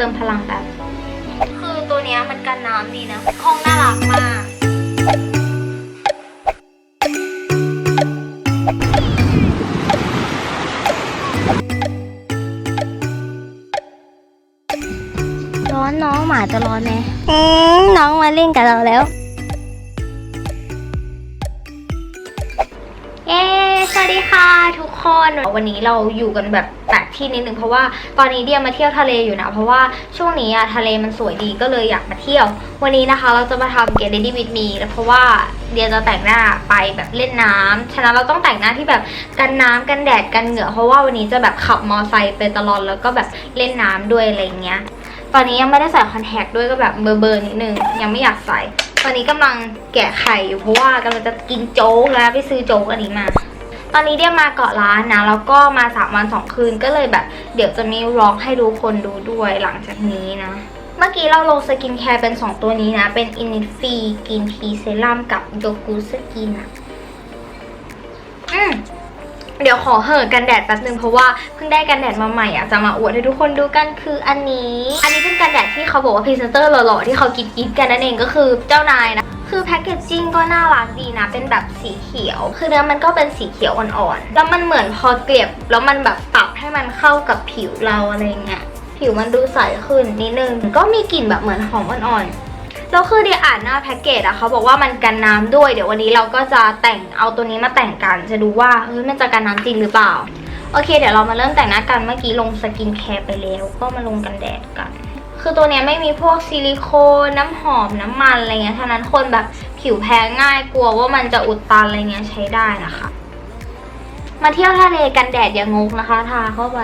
ติมพลังแบบคือตัวเนี้ยมันกันน้ำดีนะ ห้องน่ารักมาก ร้อนน้องหมาจะร้อนไหมอืมน้องมาเล่นกับเราแล้ว วัสดีค่ะทุกคนวันนี้เราอยู่กันแบบแปลกที่นิดนึงเพราะว่าตอนนี้เดียมาเที่ยวทะเลอยู่นะ เพราะว่าช่วงนี้อะทะเลมันสวยดีก็เลยอยากมาเที่ยว วันนี้นะคะเราจะมาทำเก t เดดี้วิดมีเพราะว่าเดียจะแต่งหน้าไปแบบเล่นน้ำฉะนั้นเราต้องแต่งหน้าที่แบบกันน้ำกันแดดกันเหงื่อเพราะว่าวันนี้จะแบบขับมอไซค์ไปตลอดแล้วก็แบบเล่นน้ำด้วยอะไรเงี้ยตอนนี้ยังไม่ได้ใส่คอนแทคด้วยก็แบบเบอร์เบอร์นิดนึงยังไม่อยากใส่ ตอนนี้กำลังแกะไข่อยู่เพราะว่ากำลังจะกินโจ๊กแล้วไปซื้อโจ๊กอันนี้มา ตอนนี้เดียมาเกาะล้านนะแล้วก็มาสามวันสองคืนก็เลยแบบ เดี๋ยวจะมีร็อกให้ดูคนดูด้วยหลังจากนี้นะ เมื่อกี้เราลงสกินแคร์เป็น 2 ตัวนี้นะ เป็น i n i f i กินทีเซรั่มกับโดกูสกินอะอืมเดี๋ยวขอเห่อะกันแดดแป๊บนึงเพราะว่าเพิ่งได้กันแดดมาใหม่อะจะมาอวดให้ทุกคนดูกันคืออันนี้ อันนี้เป็นกันแดดที่เขาบอกว่าพรีเซนเตอร์หล่อๆที่เขากินกินกันนั่นเองก็คือเจ้านายนะ คือแพคเกจจิ้งก็น่ารักดีนะ เป็นแบบสีเขียว คือเนื้อมันก็เป็นสีเขียวอ่อนๆ แล้วมันเหมือนพอเกลียบ แล้วมันแบบปรับให้มันเข้ากับผิวเราอะไรเงี้ย ผิวมันดูใสขึ้นนิดนึง ก็มีกลิ่นแบบเหมือนหอมอ่อนๆ แล้วคือเดียอ่านหน้าแพ็กเกจอะเขาบอกว่ามันกันน้ำด้วย เดี๋ยววันนี้เราก็จะแต่งเอาตัวนี้มาแต่งกัน จะดูว่าเฮ้ยมันจะกันน้ำจริงหรือเปล่า โอเค เดี๋ยวเรามาเริ่มแต่งหน้ากัน เมื่อกี้ลงสกินแคร์ไปแล้ว ก็มาลงกันแดดกัน คือตัวเนี้ยไม่มีพวกซิลิโคนน้ำหอมน้ำมันอะไรเงี้ยฉะนั้นคนแบบผิวแพ้ง่ายกลัวว่ามันจะอุดตันอะไรเงี้ยใช้ได้นะคะ มาเที่ยวทะเลกันแดดอย่างงกนะคะ ทาเข้าไป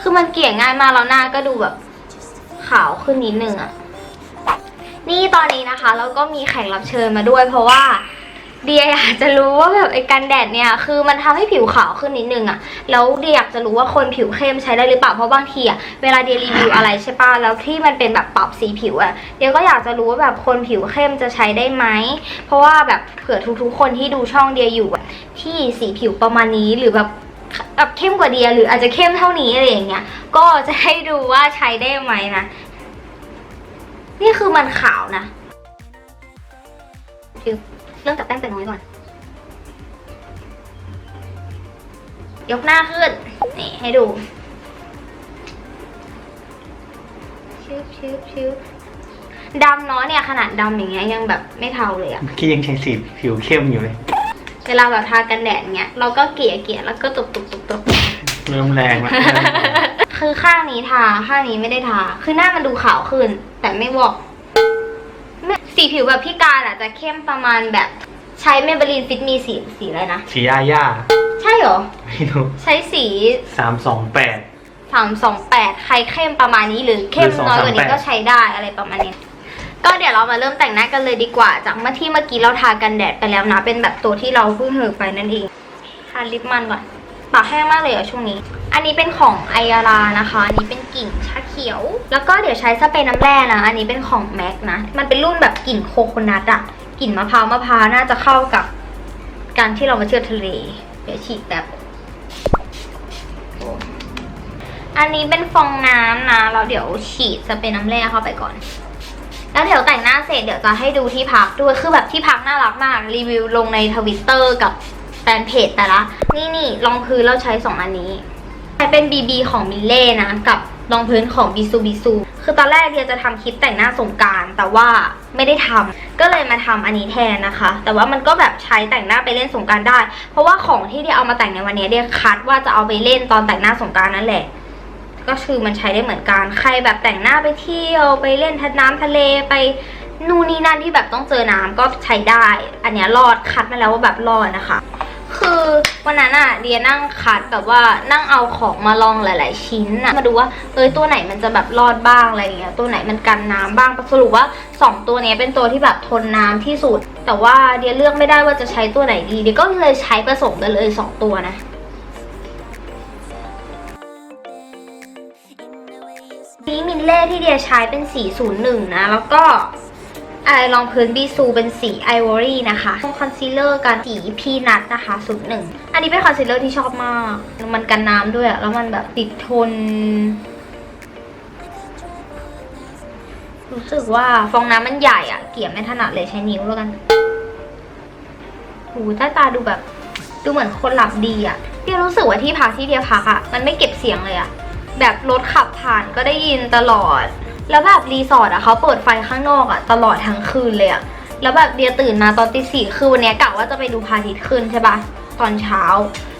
คือมันเกลี่ยง่ายมากแล้วหน้าก็ดูแบบขาวขึ้นนิดนึงอะนี่ตอนนี้นะคะแล้วก็มีแขกรับเชิญมาด้วยเพราะว่า เดียอยากจะรู้ว่าแบบไอ้กันแดดเนี่ย คือมันทำให้ผิวขาวขึ้นนิดนึงอะแล้วเดียอยากจะรู้ว่าคนผิวเข้มใช้ได้หรือเปล่า เพราะบางทีอะเวลาเดียรีวิวอะไรใช่ป่ะ แล้วที่มันเป็นแบบปรับสีผิวอะเดียก็อยากจะรู้ว่าแบบคนผิวเข้มจะใช้ได้ไหม เพราะว่าแบบเผื่อทุกๆ คนที่ดูช่องเดียอยู่ที่สีผิวประมาณนี้หรือแบบแบบเข้มกว่าเดียหรืออาจจะเข้มเท่านี้อะไรอย่างเงี้ย ก็จะให้ดูว่าใช้ได้ไหมนะ นี่คือมันขาวนะ เริ่มจากแป้งแต่น้อยก่อน ยกหน้าขึ้น นี่ให้ดูชืบชืบชืบดำเนาะเนี่ยขนาดดำอย่างเงี้ยยังแบบไม่เทาเลยอะที่ยังใช้สีผิวเข้มอยู่เลย เวลาแบบทากันแดดเงี้ยเราก็เกลี่ยเกลี่ยแล้วก็ตบตบตบตบเริ่มแรงแล้วคือข้างนี้ทาข้างนี้ไม่ได้ทา คือหน้ามันดูขาวขึ้น แต่ไม่บอกไม่ สีผิวแบบพี่การอาจจะเข้มประมาณแบบใช้เมเบลีนฟิตมีสีสีอะไรนะ สีอาย่าใช่เหรอ ไม่รู้ใช้สีสามสองแปด สามสองแปดใครเข้มประมาณนี้หรือเข้มหรือน้อยกว่านี้238ก็ใช้ได้อะไรประมาณนี้ ก็เดี๋ยวเรามาเริ่มแต่งหน้ากันเลยดีกว่า จากเมื่อที่เมื่อกี้เราทากันแดดไปแล้วนะ เป็นแบบตัวที่เราเพิ่งเหอไปนั่นเองทาลิปมันก่อน ปากแห้งมากเลยอะช่วงนี้ อันนี้เป็นของไออารานะคะ อันนี้เป็นกลิ่นชาเขียว แล้วก็เดี๋ยวใช้สเปรย์น้ำแร่นะ อันนี้เป็นของแม็กนะ มันเป็นรุ่นแบบกลิ่นโคโคนัทอะกลิ่นมะพร้าวมะพร้าวน่าจะเข้ากับการที่เรามาเที่ยวทะเล เดี๋ยวฉีดแบบอันนี้เป็นฟองน้ำนะ เราเดี๋ยวฉีดสเปรย์น้ำแร่เข้าไปก่อน แล้วเดี๋ยวแต่งหน้าเสร็จเดี๋ยวจะให้ดูที่พักด้วย คือแบบที่พักน่ารักมาก รีวิวลงในทวิตเตอร์กับ แฟนเพจแต่ละ นี่นี่รองพื้นเราใช้สองอันนี้เป็น BB ของมิเล่นะ กับรองพื้นของบิซูบิซูคือตอนแรกเดียจะทำคลิปแต่งหน้าสงการแต่ว่าไม่ได้ทำก็เลยมาทำอันนี้แทนนะคะ แต่ว่ามันก็แบบใช้แต่งหน้าไปเล่นสงการได้ เพราะว่าของที่เดียเอามาแต่งในวันนี้เดียคัดว่าจะเอาไปเล่นตอนแต่งหน้าสงการนั่นแหละ ก็คือมันใช้ได้เหมือนกัน ใครแบบแต่งหน้าไปเที่ยวไปเล่นทัดน้ำทะเลไปนู่นนี่นั่นที่แบบต้องเจอน้ำก็ใช้ได้ อันนี้รอดคัดมาแล้วว่าแบบรอดนะคะ คือวันนั้นอะเดียนั่งคัดแบบว่านั่งเอาของมาลองหลาย ๆ ชิ้นอะมาดูว่าเอ้ยตัวไหนมันจะแบบรอดบ้างอะไรอย่างเงี้ยตัวไหนมันกันน้ำบ้างสรุปว่าสองตัวเนี้ยเป็นตัวที่แบบทนน้ำที่สุด แต่ว่าเดียเลือกไม่ได้ว่าจะใช้ตัวไหนดีเดียก็เลยใช้ผสมกันเลยสองตัวนะนี้มินเล่ที่เดียใช้เป็นสี01 นะ แล้วก็ ไอรองพื้นบีซูเป็นสีไอวอรี่นะคะคอนซีลเลอร์กันสีพีนัทนะคะ01อันนี้เป็นคอนซีลเลอร์ที่ชอบมาก มันกันน้ำด้วยอะแล้วมันแบบติดทน รู้สึกว่าฟองน้ำมันใหญ่อะเกี่ยไม่ถนัดเลยใช้นิ้วแล้วกันหูใต้ตาดูแบบ ดูเหมือนคนหลับดีอะเดียรู้สึกว่าที่พักที่เดียพักอะมันไม่เก็บเสียงเลยอะแบบรถขับผ่านก็ได้ยินตลอด แล้วแบบรีสอร์ทอะเขาเปิดไฟข้างนอกอะตลอดทั้งคืนเลยอะแล้วแบบเดียตื่นมาตอนตีสี่คือวันนี้กะว่าจะไปดูพระอาทิตย์ขึ้นใช่ปะตอนเช้า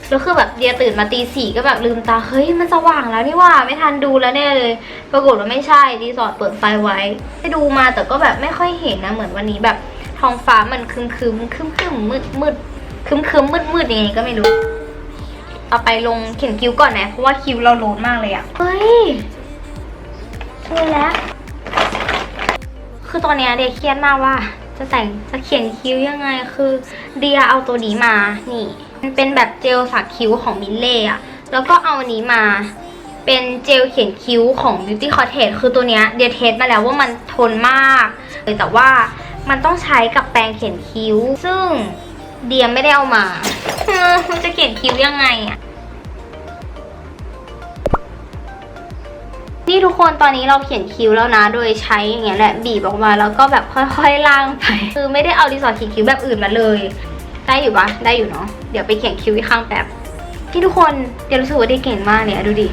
แล้วคือแบบเดียตื่นมาตีสี่ก็แบบลืมตาเฮ้ยมันสว่างแล้วนี่ว่าไม่ทันดูแล้วแน่เลย ปรากฏว่าไม่ใช่รีสอร์ทเปิดไฟไว้ไปดูมาแต่ก็แบบไม่ค่อยเห็นนะเหมือนวันนี้แบบท้องฟ้ามันคึมคึมคึมคึมมืดมืดคึมคึมมืดมืดยังไงก็ไม่รู้เอาไปลงเขียนคิ้วก่อนนะเพราะว่าคิ้วเราโลดมากเลยอะเฮ้ย เจอแล้ว คือตอนเนี้ยเดียเครียดมากว่า จะแต่งจะเขียนคิ้วยังไง คือเดียเอาตัวนี้มา นี่ มันเป็นแบบเจลสักคิ้วของมิลเล่อะแล้วก็เอาอันนี้มา เป็นเจลเขียนคิ้วของ Beauty Cottage คือตัวเนี้ยเดียเทสมาแล้วว่ามันทนมากเลยแต่ว่ามันต้องใช้กับแปรงเขียนคิ้ว ซึ่งเดียไม่ได้เอามา มันจะเขียนคิ้วยังไงอะ นี่ทุกคนตอนนี้เราเขียนคิ้วแล้วนะ โดยใช้อย่างเงี้ยแหละบีบออกมาแล้วก็แบบค่อยๆล่างไป คือไม่ได้เอาดินสอเขียนคิ้วแบบอื่นมาเลย ได้อยู่ปะได้อยู่เนาะ เดี๋ยวไปเขียนคิ้วอีกข้างแป๊บที่ทุกคนเดี๋ยวรู้สึกว่าได้เก่งมากเลยอะดูดิ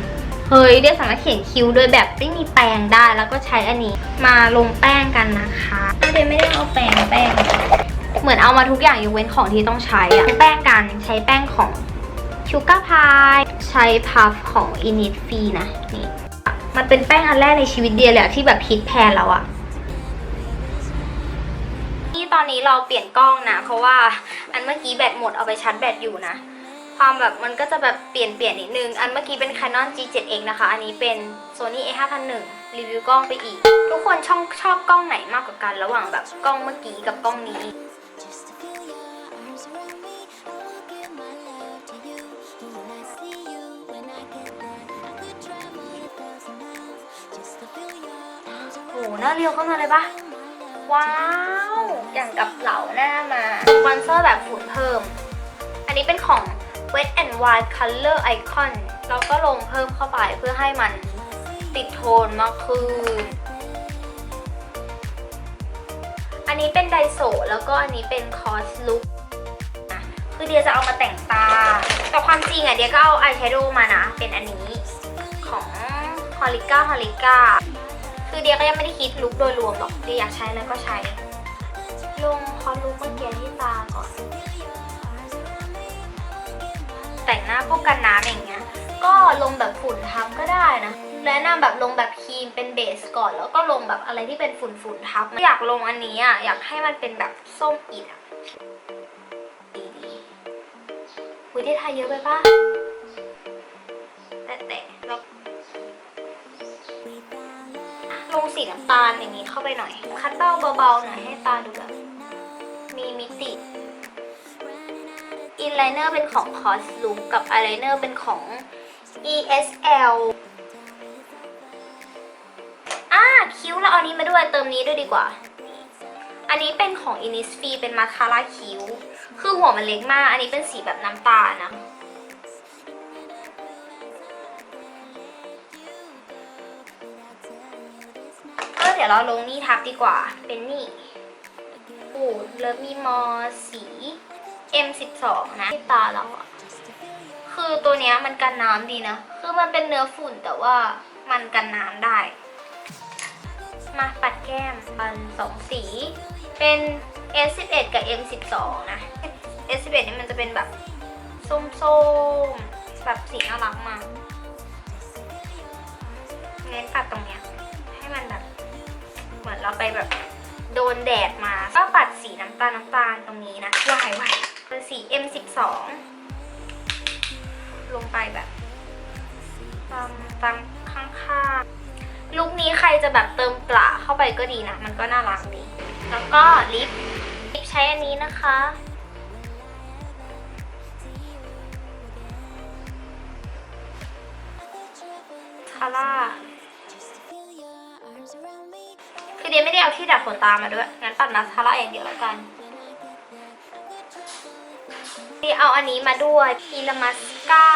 เฮ้ยเดี๋ยวสามารถเขียนคิ้วโดยแบบไม่มีแปรงได้แล้วก็ใช้อันนี้มาลงแป้งกันนะคะเดี๋ยวไม่ได้เอาแปรงแป้ง เหมือนเอามาทุกอย่างยกเว้นของที่ต้องใช้อะแป้งกันใช้แป้งของชูการ์พาย ใช้พัฟของ Innisfree นะนี่ มันเป็นแป้งอันแรกในชีวิตเดียเลยอะที่แบบฮิตแพนแล้วอะนี่ตอนนี้เราเปลี่ยนกล้องนะ เพราะว่าอันเมื่อกี้แบตหมดเอาไปชาร์จแบตอยู่นะ ความแบบมันก็จะแบบเปลี่ยนเปลี่ยนนิดนึง อันเมื่อกี้เป็น Canon G7X นะคะ อันนี้เป็น Sony A5001 รีวิวกล้องไปอีก ทุกคนชองชอบกล้องไหนมากกว่ากัน ระหว่างแบบกล้องเมื่อกี้กับกล้องนี้ เรียวเข้ามาเลยปะว้าว อย่างกับเหล่าหน้ามาสปอนเซอร์แบบฝุ่นเพิ่ม อันนี้เป็นของ Wet and Wild Color Icon เราก็ลงเพิ่มเข้าไปเพื่อให้มันติดโทนมากขึ้น อันนี้เป็นไดโซแล้วก็อันนี้เป็นคอสลุกคือเดียจะเอามาแต่งตา แต่ความจริงอะเดียก็เอาอายแชโดว์มานะ เป็นอันนี้ของฮอลิก้าฮอลิก้า คือเดียก็ยังไม่ได้คิดลุคโดยรวมหรอกเดียอยากใช้แล้วก็ใช้ ลงคอลุคเมื่อกี้ที่ตาก่อน แต่งหน้าพวกกันน้ำอย่างเงี้ย ก็ลงแบบฝุ่นทับก็ได้นะแนะนำแบบลงแบบครีมเป็นเบสก่อนแล้วก็ลงแบบอะไรที่เป็นฝุ่นฝุ่นทับอยากลงอันนี้อะอยากให้มันเป็นแบบส้มอิดอะดีดีๆอุ้ยที่ทาเยอะไปปะแต่แต่เรา ลงสีน้ำตาลอย่างนี้เข้าไปหน่อย คัดเบ้าเบาๆหน่อยให้ตาดูแบบ มีมิติ อินไลเนอร์เป็นของ c o s l o o k กับอายไลเนอร์เป็นของ ESL อ่าคิ้วเราเอานี้มาด้วยเติมนี้ด้วยดีกว่า อันนี้เป็นของ Innisfree เป็นมาคาร่าคิ้ว คือหัวมันเล็กมาก อันนี้เป็นสีแบบน้ำตาลนะ ดี๋ยวเราลงนี่ทับดีกว่า เป็นนี่ปูดเลิฟมีมอสี M12 นะที่ตาเราอะคือตัวเนี้ยมันกันน้ำดีนะ คือมันเป็นเนื้อฝุ่นแต่ว่ามันกันน้ำได้ มาปัดแก้มปันสองสี เป็น S11 กับ M12 นะ S11 นี่มันจะเป็นแบบส้มๆ แบบสีน่ารักมากเน้นปัดตรงเนี้ยให้มันแบบ เหมือนเราไปแบบโดนแดดมา ก็ปัดสีน้ำตาลน้ำตาลตรงนี้นะวายวายเป็นสี M12 ลงไปแบบตามตามข้างๆ ลุคนี้ใครจะแบบเติมกระเข้าไปก็ดีนะ มันก็น่ารักดี แล้วก็ลิปลิปใช้อันนี้นะคะคาร่า เดียไม่ได้เอาที่ดัดขนตามาด้วย งั้นปัดมาสคาร่าอย่างเดียวแล้วกันเดียเอาอันนี้มาด้วยพีลามัสกา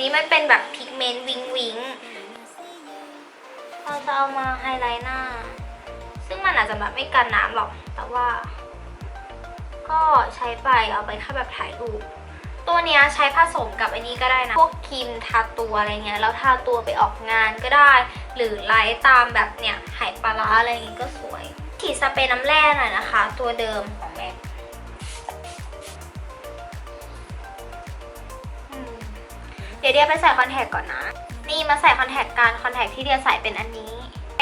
นี้มันเป็นแบบพิกเมนต์วิงวิงเราจะเอามาไฮไลท์หน้า ซึ่งมันอาจจะแบบไม่กันน้ำหรอก แต่ว่า ก็ใช้ไปเอาไปแค่แบบถ่ายรูปตัวเนี้ยใช้ผสมกับอันนี้ก็ได้นะ พวกครีมทาตัวอะไรเงี้ย แล้วทาตัวไปออกงานก็ได้ หรือไลท์ตามแบบเนี่ยไหปลาร้าอะไรอย่างงี้ก็สวยฉีดสเปรย์น้ำแร่หน่อยนะคะ ตัวเดิมของแม็กเดี๋ยวเดียไปใส่คอนแทคก่อนนะ นี่มาใส่คอนแทคกันคอนแทคที่เดียใส่เป็นอันนี้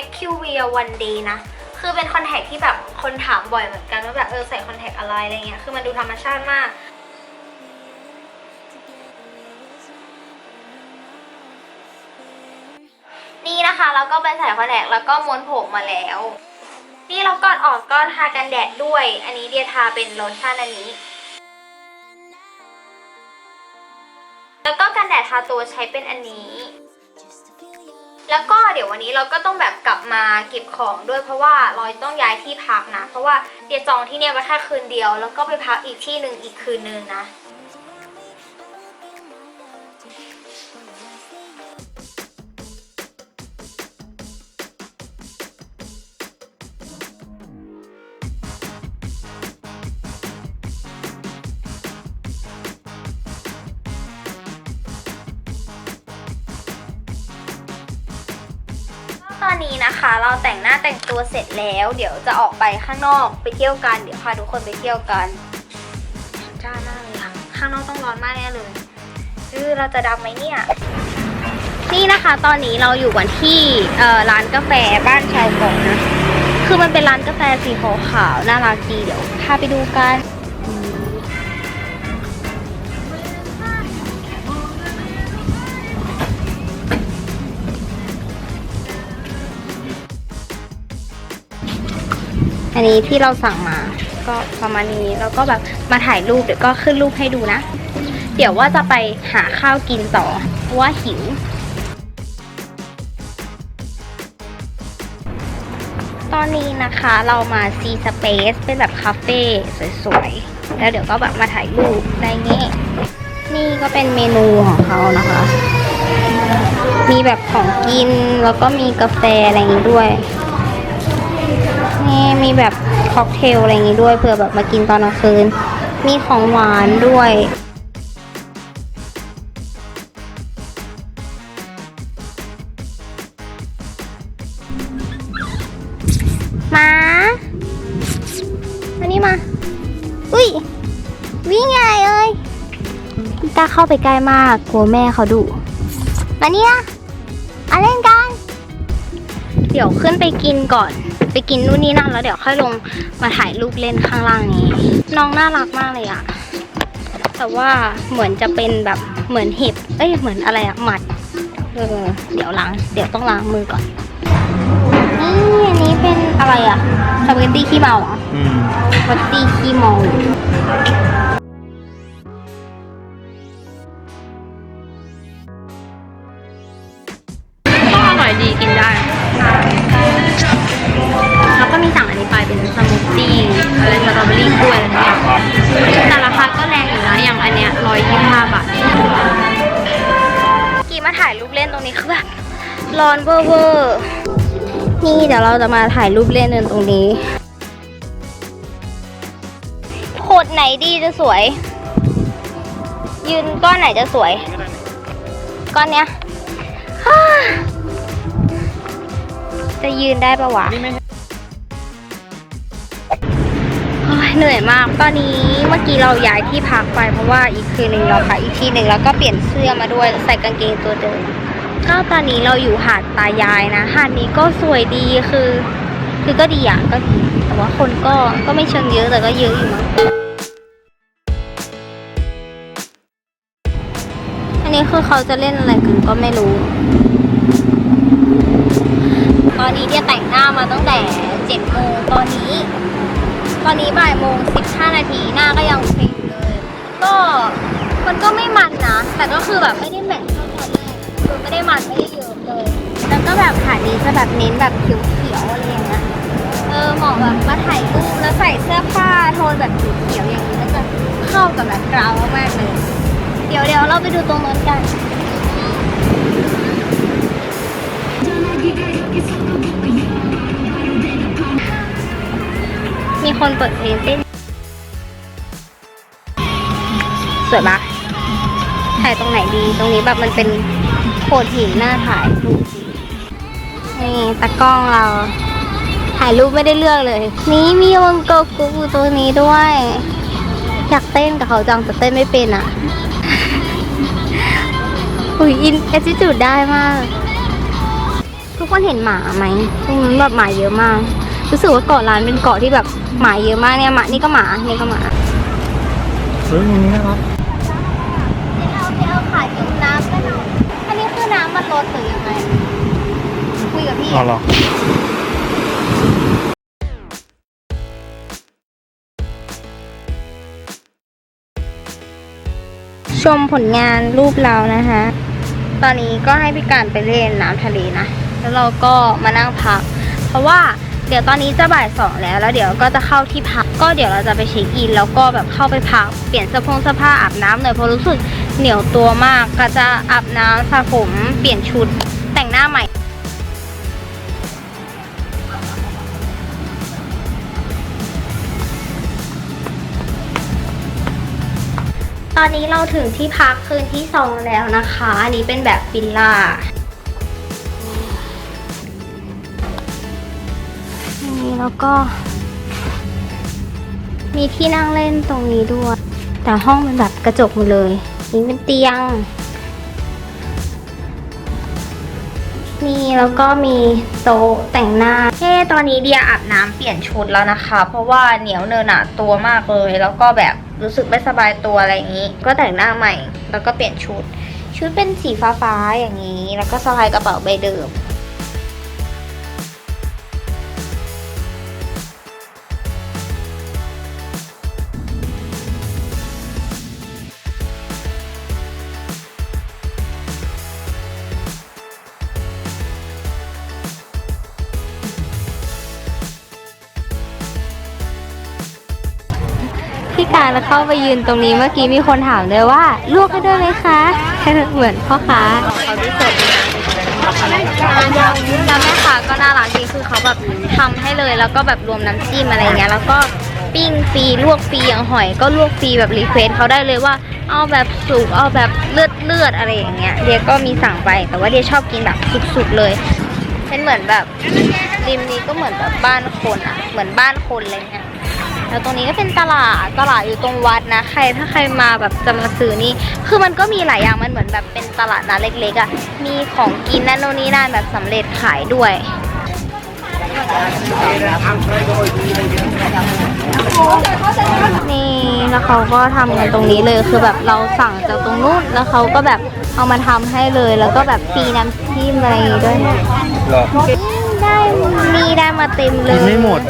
Acuvia One Day นะ คือเป็นคอนแทคที่แบบคนถามบ่อยเหมือนกันว่าแบบเออใส่คอนแทคอะไรอะไรเงี้ย คือมันดูธรรมชาติมาก นี่นะคะเราก็ไปใส่คอนแทคแล้วก็ม้วนผมมาแล้ว นี่เราก่อนออกก็ทากันแดดด้วย อันนี้เดียทาเป็นโลชั่นอันนี้ แล้วก็กันแดดทาตัวใช้เป็นอันนี้ แล้วก็เดี๋ยววันนี้เราก็ต้องแบบกลับมาเก็บของด้วยเพราะว่าเราต้องย้ายที่พักนะ เพราะว่าเดียจองที่เนี่ยมาแค่คืนเดียว แล้วก็ไปพักอีกที่หนึ่งอีกคืนนึงนะ นี้นะคะ เราแต่งหน้าแต่งตัวเสร็จแล้ว เดี๋ยวจะออกไปข้างนอกไปเที่ยวกัน เดี๋ยวพาทุกคนไปเที่ยวกันจ้ามากเลยค่ะข้างนอกต้องร้อนมากแน่เลยคือเราจะดำไหมเนี่ย นี่นะคะ ตอนนี้เราอยู่กันที่ร้านกาแฟบ้านชาวกาะนะ คือมันเป็นร้านกาแฟสีขาวๆน่ารักดีเดี๋ยวพาไปดูกัน อันนี้ที่เราสั่งมาก็ประมาณนี้แล้วก็แบบมาถ่ายรูปเดี๋ยวก็ขึ้นรูปให้ดูนะ เดี๋ยวว่าจะไปหาข้าวกินต่อเพราะว่าหิว ตอนนี้นะคะเรามา C Space เป็นแบบคาเฟ่สวยๆ แล้วเดี๋ยวก็แบบมาถ่ายรูปได้เงี้นี่ก็เป็นเมนูของเขานะคะ มีแบบของกินแล้วก็มีกาแฟอะไรอย่างนี้ด้วย นี่มีแบบค็อกเทลอะไรอย่างงี้ด้วยเผื่อแบบมากินตอนกลางคืน มีของหวานด้วยมามานี่มา อุ้ย วิ่งใหญ่เลยไม่กล้าเข้าไปใกล้มาก กลัวแม่เขาดุมาเนี่ยมาเล่นกัน เดี๋ยวขึ้นไปกินก่อน ไปกินนู่นนี่นั่นแล้วเดี๋ยวค่อยลงมาถ่ายรูปเล่นข้างล่างนี้ น้องน่ารักมากเลยอะแต่ว่าเหมือนจะเป็นแบบเหมือนเห็บ เอ้ยเหมือนอะไรอะหมัดเออเดี๋ยวล้าง เดี๋ยวต้องล้างมือก่อนนี่อันนี้เป็นอะไรอะสปาเกตตี้ขี้เมาเหรออืมสปาเกตตี้ขี้เมา ก็มีสั่งอันนี้ไปเป็นสมูทตี้อะไรสตรอเบอรี่กล้วยอะไรเนี่ยแต่ราคาก็แรงอยู่นะ อย่างอันเนี้ยร้อยยี่ห้าบาทกี่มาถ่ายรูปเล่นตรงนี้คือแบบร้อนเวอร์เวอร์นี่เดี๋ยวเราจะมาถ่ายรูปเล่นกันตรงนี้โคดไหนดีจะสวย ยืนก้อนไหนจะสวย ก้อนเนี้ยฮ่าจะยืนได้ปะวะ เหนื่อยมาก ตอนนี้เมื่อกี้เราย้ายที่พักไปเพราะว่าอีกคืนหนึ่งเราพักอีกที่หนึ่งแล้วก็เปลี่ยนเสื้อมาด้วยใส่กางเกงตัวเดิมก็ตอนนี้เราอยู่หาดตายายนะ หาดนี้ก็สวยดีคือ คือก็ดีอะก็ดีแต่ว่าคนก็ก็ไม่เชิงเยอะแต่ก็เยอะอยู่มั้งอันนี้คือเขาจะเล่นอะไรกันก็ไม่รู้ ตอนนี้เนี่ยแต่งหน้ามาตั้งแต่เจ็ดโมงตอนนี้ ตอนนี้บ่ายโมงสิบห้านาทีหน้าก็ยังโอเคอยู่เลย ก็มันก็ไม่มันนะ แต่ก็คือแบบไม่ได้แมทเท่าตอนแรกคือไม่ได้มันไม่ได้เยอะเลย แล้วก็แบบขานี้จะแบบเน้นแบบผิวเขียวอะไรอย่างเงี้ยเออเหมาะแบบมาถ่ายรูปแล้วใส่เสื้อผ้าโทนแบบผิวเขียวอย่างนี้แล้วจะเข้ากับแบบกราวมากเลย เดี๋ยวเดี๋ยวเราไปดูตรงนั้นกันน มีคนเปิดเพลงเต้นสวยปะถ่ายตรงไหนดี ตรงนี้แบบมันเป็นโขดหินหน้าถ่ายรูปดีนี่ตากล้องเรา ถ่ายรูปไม่ได้เลือกเลย นี่มีวงโกกุตัวนี้ด้วย อยากเต้นกับเขาจังแต่เต้นไม่เป็นอะ อุ้ยอินแอจิจูดได้มาก ทุกคนเห็นหมาไหมตรงนั้นแบบหมาเยอะมาก รู้สึกว่าเกาะล้านเป็นเกาะที่แบบหมาเยอะมากเนี่ยหมานี่ก็หมานี่ก็หมาเฮ้ยมันนี้นะครับเอาไปเอาขาจุ่มน้ำกันหน่อยอันนี้คือน้ำมันลดหรือยังไงคุยกับพี่ อ๋อเหรอชมผลงานรูปเรานะคะ ตอนนี้ก็ให้พี่การไปเล่นน้ำทะเลนะ แล้วเราก็มานั่งพัก เพราะว่า เดี๋ยวตอนนี้จะบ่ายสองแล้วแล้วเดี๋ยวก็จะเข้าที่พักก็เดี๋ยวเราจะไปเช็คอิน แล้วก็แบบเข้าไปพักเปลี่ยนเสื้อผงเสื้อผ้าอาบน้ำหน่อยเพราะรู้สึกเหนียวตัวมาก ก็จะอาบน้ำสระผมเปลี่ยนชุดแต่งหน้าใหม่ตอนนี้เราถึงที่พักคืนที่สองแล้วนะคะ อันนี้เป็นแบบวิลล่า แล้วก็ มีที่นั่งเล่นตรงนี้ด้วย แต่ห้องเป็นแบบกระจกหมดเลย นี่เป็นเตียง นี่แล้วก็มีโต๊ะแต่งหน้าเฮ้ตอนนี้เดียอาบน้ำเปลี่ยนชุดแล้วนะคะ เพราะว่าเหนียวเนินหนาตัวมากเลย แล้วก็แบบรู้สึกไม่สบายตัวอะไรอย่างนี้ ก็แต่งหน้าใหม่ แล้วก็เปลี่ยนชุด ชุดเป็นสีฟ้าๆอย่างนี้ แล้วก็สะพายกระเป๋าใบเดิม พี่กาเข้าไปยืนตรงนี้เมื่อกี้มีคนถามเลยว่าลวกให้ด้วยไหมคะ เหมือนพ่อค้าเขาที่สดแล้วแม่ค้าก็น่ารักดีคือเขาแบบทำให้เลยแล้วก็แบบรวมน้ำจิ้มอะไรเงี้ยแล้วก็ปิ้งฟรีลวกฟรีอย่างหอย ก็ลวกฟรีแบบรีเควสเขาได้เลยว่าเอาแบบสุกเอาแบบเลือดเลือดอะไรอย่างเงี้ยเดียก็มีสั่งไปแต่ว่าเดียชอบกินแบบสุกๆเลยเป็นเหมือนแบบริมนี้ก็เหมือนแบบบ้านคนอะเหมือนบ้านคนอะไรเงี้ย แล้วตรงนี้ก็เป็นตลาดตลาดอยู่ตรงวัดนะ ใครถ้าใครมาแบบจะมาซื้อนี่ คือมันก็มีหลายอย่างมันเหมือนแบบเป็นตลาดนัดเล็กๆอะ่ะ มีของกินนั่นโน่นนี่นั่นแบบสำเร็จขายด้วยนี่แล้วเขาก็ทำกันตรงนี้เลยคือแบบเราสั่งจากตรงนู้นแล้วเขาก็แบบเอามาทำให้เลย แล้วก็แบบฟรีน้ำจิ้มอะไรด้วยเหรอได้นี่ได้มาเต็มเลกิยนไม่หมด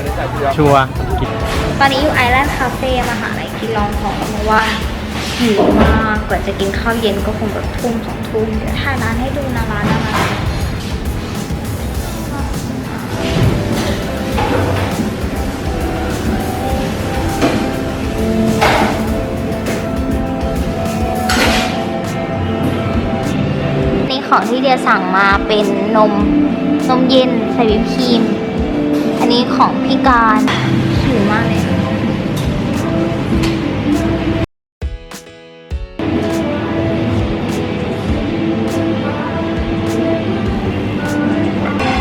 ชัวร์กิน ตอนนี้อยู่ไอแลนด์คาเฟ่มาหาอะไรกินลองของเพราะว่าหิวมากกว่าจะกินข้าวเย็นก็คงแบบทุ่มสองทุ่มเดี๋ยวถ่ายร้านให้ดูนะร้านอะไรนี่ของที่เดียสั่งมาเป็นนมนมเย็นใส่วิปครีม อันนี้ของพี่การ หิวมากเลย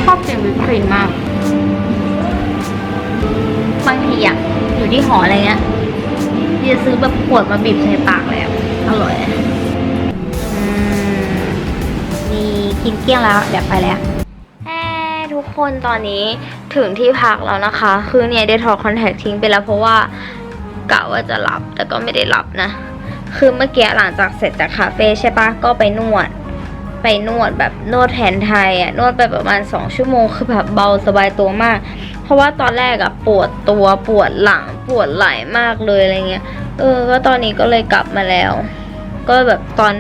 ชอบเสียงวิปครีมมาก บางทีอะอยู่ที่หออะไรเงี้ยจะซื้อแบบขวดมาบีบใส่ปากเลยอะอร่อยมีกินเกลี้ยงแล้วเดี๋ยวไปแล้วแอ้ทุกคนตอนนี้ ถึงที่พักแล้วนะคะ คือเนี่ยได้ถอดคอนแทคทิ้งไปแล้วเพราะว่ากะว่าจะหลับแต่ก็ไม่ได้หลับนะ คือเมื่อกี้หลังจากเสร็จจากคาเฟ่ใช่ปะก็ไปนวด ไปนวดแบบนวดแผนไทยอะนวดไปประมาณ 2 ชั่วโมงคือแบบเบาสบายตัวมาก เพราะว่าตอนแรกอะปวดตัวปวดหลังปวดไหล่มากเลยอะไรเงี้ยเออก็ตอนนี้ก็เลยกลับมาแล้ว ก็แบบตอน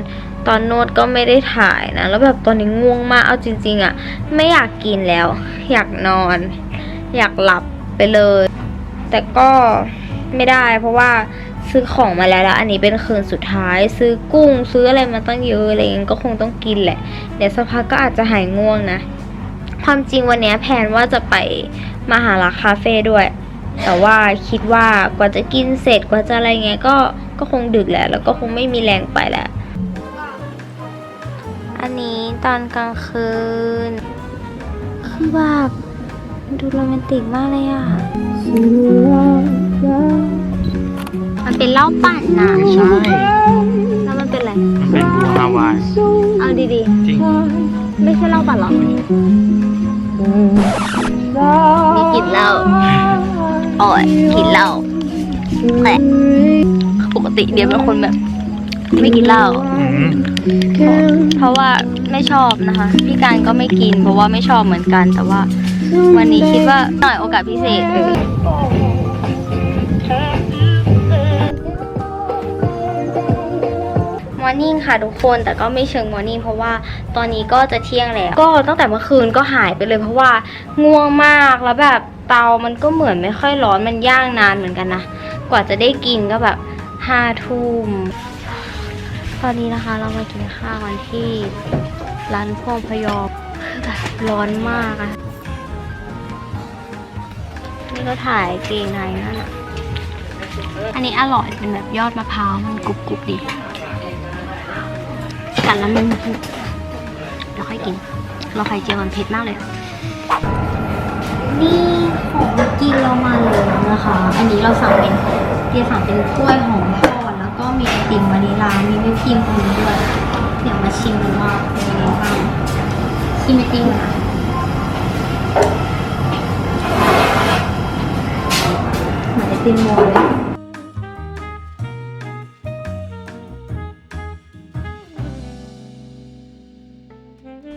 ตอนนวดก็ไม่ได้ถ่ายนะ แล้วแบบตอนนี้ง่วงมากเอาจริง ๆอะไม่อยากกินแล้ว อยากนอน อยากหลับไปเลย แต่ก็ไม่ได้ เพราะว่าซื้อของมาแล้วแล้วอันนี้เป็นคืนสุดท้าย ซื้อกุ้งซื้ออะไรมาตั้งเยอะอะไรเงี้ยก็คงต้องกินแหละเดี๋ยวสักพักก็อาจจะหายง่วงนะ ความจริงวันนี้แพนว่าจะไปมหาลักคาเฟ่ด้วย แต่ว่าคิดว่ากว่าจะกินเสร็จกว่าจะอะไรเงี้ยก็ก็คงดึกแหละแล้วก็คงไม่มีแรงไปแหละอันนี้ตอนกลางคืนคือแบบ ดูโรแมนติกมากเลยอะ มันเป็นเหล้าปั่นนะใช่ แล้วมันเป็นอะไร มันเป็นบัวฮาวาย เอาดีจริง ๆ ไม่ใช่เหล้าปั่นหรอ มีกลิ่นเหล้าโอ้ยกลิ่นเหล้าแต่ปกติเดียวเป็นคนแบบ ไม่กินเหล้า อืมเพราะว่าไม่ชอบนะคะ พี่การก็ไม่กินเพราะว่าไม่ชอบเหมือนกัน แต่ว่า วันนี้คิดว่าหน่อยโอกาสพิเศษเออมอร์นิ่งค่ะทุกคนแต่ก็ไม่เชิงมอร์นิ่งเพราะว่าตอนนี้ก็จะเที่ยงแล้ว ก็ตั้งแต่เมื่อคืนก็หายไปเลย เพราะว่าง่วงมากแล้วแบบเตามันก็เหมือนไม่ค่อยร้อนมันย่างนานเหมือนกันนะ กว่าจะได้กินก็แบบห้าทุ่มตอนนี้นะคะเรามากินข้าวกันที่ร้านพ่อพยอมคือแบบร้อนมากอะนี่ ก็ถ่ายเกงในนั่นอะอันนี้อร่อยเป็นแบบยอดมะพร้าวมันกรุบกรุบดี กัดแล้วมันเดี๋ยวค่อยกิน เราไข่เจียวมันเผ็ดมากเลย นี่ของกินเรามาแล้วนะคะ อันนี้เราสั่งเป็นเดียสั่งเป็นกล้วยหอมทอดแล้วก็มีไอติมวานิลา มีวิปครีมตรงนี้ด้วย เดี๋ยวมาชิมดูว่าเป็นยังไงบ้างชิมไอติมก่อนนะ เหมือนไอติมโมเลย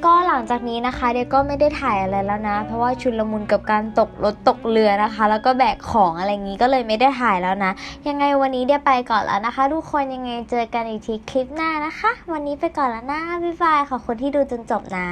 ก็หลังจากนี้นะคะเดียก็ไม่ได้ถ่ายอะไรแล้วนะ เพราะว่าชุนละมุนกับการตกรถตกเรือนะคะ แล้วก็แบกของอะไรอย่างนี้ก็เลยไม่ได้ถ่ายแล้วนะ ยังไงวันนี้เดียไปก่อนแล้วนะคะ ทุกคนยังไงเจอกันอีกทีคลิปหน้านะคะ วันนี้ไปก่อนแล้วนะบ๊ายบายขอบคุณที่ดูจนจบนะ